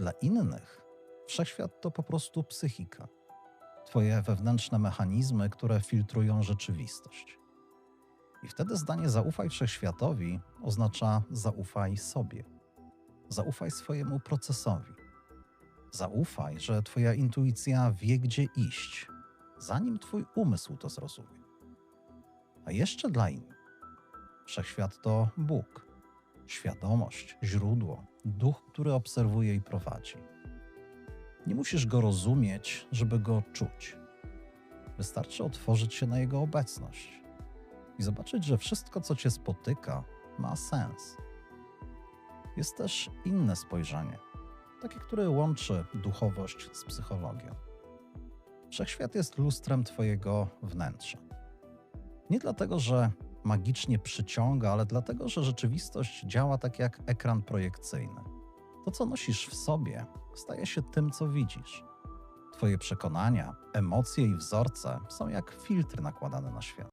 Dla innych wszechświat to po prostu psychika. Twoje wewnętrzne mechanizmy, które filtrują rzeczywistość. I wtedy zdanie zaufaj wszechświatowi oznacza zaufaj sobie. Zaufaj swojemu procesowi. Zaufaj, że Twoja intuicja wie, gdzie iść, zanim Twój umysł to zrozumie. A jeszcze dla innych. Wszechświat to Bóg, świadomość, źródło, duch, który obserwuje i prowadzi. Nie musisz go rozumieć, żeby go czuć. Wystarczy otworzyć się na jego obecność i zobaczyć, że wszystko, co cię spotyka, ma sens. Jest też inne spojrzenie, takie, które łączy duchowość z psychologią. Wszechświat jest lustrem Twojego wnętrza. Nie dlatego, że magicznie przyciąga, ale dlatego, że rzeczywistość działa tak jak ekran projekcyjny. To, co nosisz w sobie, staje się tym, co widzisz. Twoje przekonania, emocje i wzorce są jak filtr nakładany na świat.